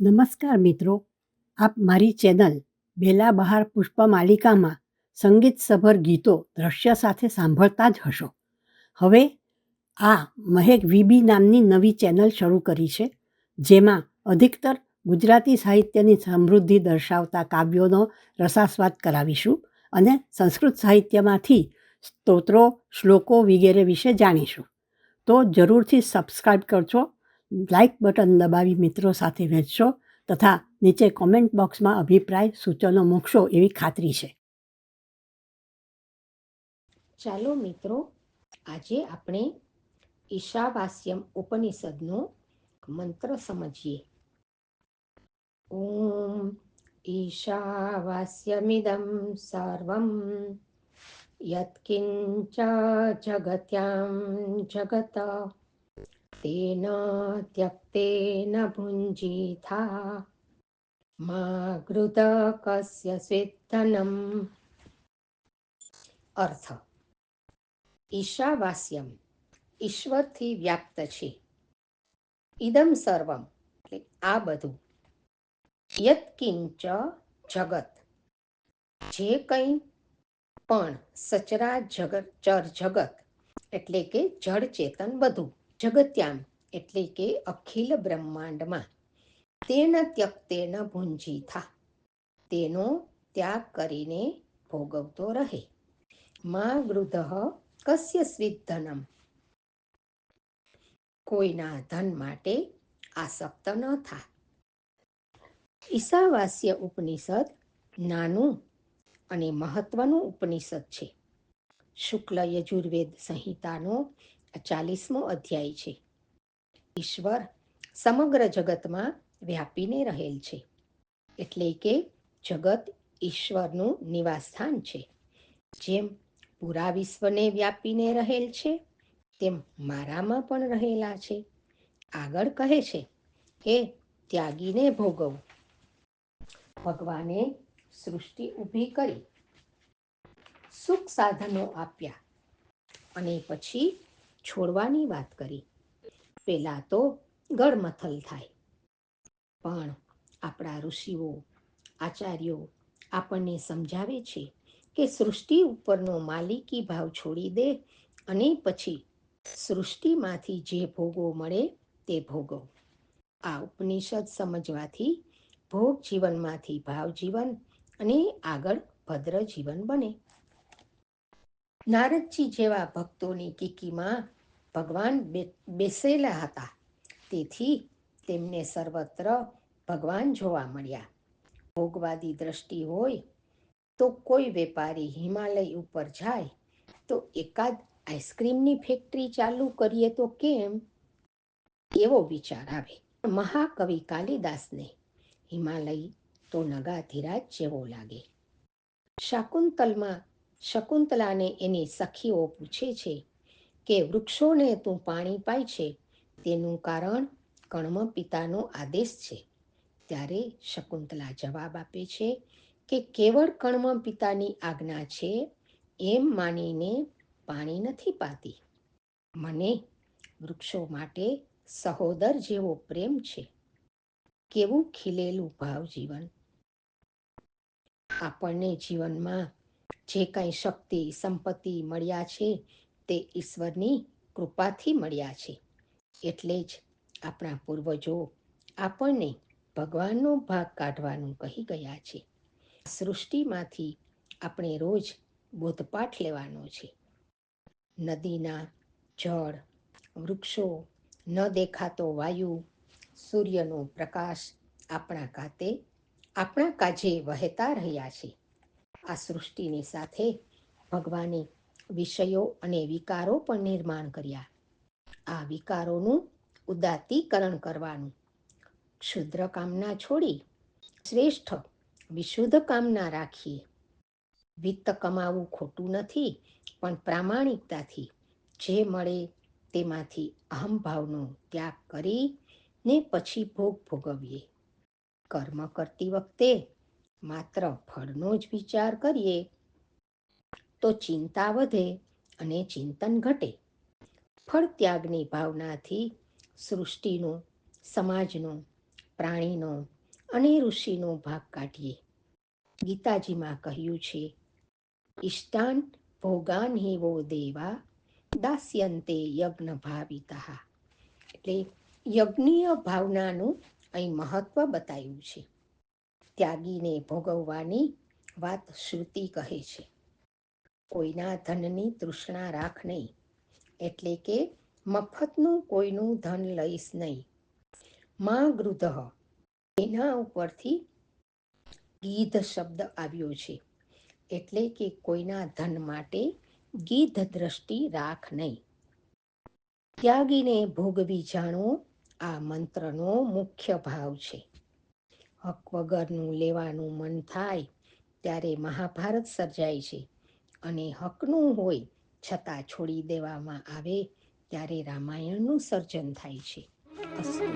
નમસ્કાર મિત્રો, આપ મારી ચેનલ બેલા બહાર પુષ્પમાલિકામાં સંગીતસભર ગીતો દ્રશ્ય સાથે સાંભળતા જ હશો. હવે આ મહેક વીબી નામની નવી ચેનલ શરૂ કરી છે, જેમાં અધિકતર ગુજરાતી સાહિત્યની સમૃદ્ધિ દર્શાવતા કાવ્યોનો રસાસ્વાદ કરાવીશું અને સંસ્કૃત સાહિત્યમાંથી સ્તોત્રો, શ્લોકો વગેરે વિશે જાણીશું. તો જરૂરથી સબસ્ક્રાઈબ કરજો લાઇક બટન દબાવી મિત્રો સાથે વહેંચશો તથા નીચે કોમેન્ટ બોક્સમાં અભિપ્રાય સૂચનો મૂકશો એવી ખાતરી છે. ચાલો મિત્રો, આજે આપણે ઈશાવાસ્યમ ઉપનિષદનો મંત્ર સમજીએ. ઓમ ઈશાવાસ્યમિદમ સર્વમ યત્કિંચ જગત્યામ જગત તેન ત્યક્તેન ભુંજીથા મા ગૃત કસ્ય સ્વેત્તનમ અર્થ ઈશાવાસ્યમ ઈશ્વરથી વ્યાપ્ત છે ઇદમ સર્વમ એટલે આ બધું। યત્કિંચ જગત। જે કંઈ પણ સચરા જગત ચર જગત એટલે કે જળ ચેતન બધું। જગત્યામ એટલે કે અખિલ બ્રહ્માંડમાં. તેન ત્યક્તેન ભુંજીથા તેનો ત્યાગ કરીને ભોગવતો રહે. મા ગૃધ કસ્ય સ્વિધનમ કોઈના ધન માટે આસક્ત ન થા. ઈશાવાસ્ય ઉપનિષદ નાનું અને મહત્વનું ઉપનિષદ છે. શુક્લ યજુર્વેદ સંહિતાનો ચાલીસમો અધ્યાય છે. ઈશ્વર સમગ્ર જગતમાં વ્યાપીને રહેલ છે. એટલે કે જગત ઈશ્વરનું નિવાસસ્થાન છે. જેમ પૂરા વિશ્વને વ્યાપીને રહેલ છે, તેમ મારામાં પણ રહેલા છે. આગળ કહે છે કે ત્યાગીને ભોગવવું ભગવાને સૃષ્ટિ ઊભી કરી સુખ સાધનો આપ્યા. અને પછી છોડવાની વાત કરી. પેલા તો ગળમથલ થાય. પણ આપણા ઋષિઓ, આચાર્યો આપણને સમજાવે છે કે સૃષ્ટિ ઉપરનો માલિકી ભાવ છોડી દે અને પછી સૃષ્ટિમાંથી જે ભોગો મળે તે ભોગવો આ ઉપનિષદ સમજવાથી ભોગ જીવનમાંથી ભાવ જીવન અને આગળ ભદ્ર જીવન બને. નારદજી જેવા ભક્તોની કીકીમાં ભગવાન બેસેલા હતા. તેથી તેમને સર્વત્ર ભગવાન જોવા મળ્યા. ભોગવાદી દ્રષ્ટિ હોય તો કોઈ વેપારી હિમાલય ઉપર જાય તો એકાદ આઈસ્ક્રીમની ફેક્ટરી ચાલુ કરીએ તો કેમ? એવો વિચાર આવે. મહાકવિ કાલિદાસને હિમાલય તો નગાધીરાજ જેવો લાગે. શાકુંતલમાં શકુંતલાને એની સખીઓ પૂછે છે કે વૃક્ષોને તું પાણી પાય છે, તેનું કારણ કર્મ પિતાનો આદેશ છે. ત્યારે શકુંતલા જવાબ આપે છે કે કેવળ કર્મ પિતાની આજ્ઞા છે, એમ માનીને પાણી નથી પાતી. મને વૃક્ષો માટે સહોદર જેવો પ્રેમ છે. કેવું ખીલેલું ભાવ જીવન. આપણને જીવનમાં જે કાંઈ શક્તિ, સંપત્તિ મળ્યા છે તે ઈશ્વરની કૃપાથી મળ્યા છે. એટલે જ આપણા પૂર્વજો આપણને ભગવાનનો ભાગ કાઢવાનું કહી ગયા છે. સૃષ્ટિમાંથી આપણે રોજ બોધપાઠ લેવાનો છે. નદીના જળ, વૃક્ષો, ન દેખાતો વાયુ, સૂર્યનો પ્રકાશ આપણા કાતે આપણા કાજે વહેતા રહ્યા છે. આ સૃષ્ટિની સાથે ભગવાને વિષયો અને વિકારો પણ નિર્માણ કર્યા. આ વિકારોનું ઉદાતીકરણ કરવાનું. ક્ષુદ્ર કામના છોડી શ્રેષ્ઠ વિશુદ્ધ કામના રાખીએ. વિત્ત કમાવું ખોટું નથી, પણ પ્રામાણિકતાથી જે મળે તેમાંથી અહંભાવનો ત્યાગ કરી ને પછી ભોગ ભોગવીએ. કર્મ કરતી વખતે માત્ર ફળનો જ વિચાર કરીએ તો ચિંતા વધે અને ચિંતન ઘટે. ફળ ત્યાગની ભાવનાથી સૃષ્ટિનો, સમાજનો, પ્રાણીનો અને ઋષિનો ભાગ કાઢીએ. ગીતાજીમાં કહ્યું છે ઇષ્ટાન ભોગાન હિવો દેવા દાસ્યંતે યજ્ઞ ભાવિતા. એટલે યજ્ઞીય ભાવનાનું અહીં મહત્વ બતાવ્યું છે. ત્યાગીને ભોગવવાની વાત શ્રુતિ કહે છે. કોઈના ધનની તૃષ્ણા રાખ નહીં. એટલે કે મફતનું કોઈનું ધન લઈશ નહીં. માં ગૃધ. એના ઉપરથી ગીધ શબ્દ આવ્યો છે. એટલે કે કોઈના ધન માટે ગીધ દ્રષ્ટિ રાખ નહીં. ત્યાગીને ભોગવી જાણવો આ મંત્રનો મુખ્ય ભાવ છે. હક વગરનું લેવાનું મન થાય ત્યારે મહાભારત સર્જાય છે. અને હકનું હોય છતાં છોડી દેવામાં આવે ત્યારે રામાયણનું સર્જન થાય છે. અસ્તુ.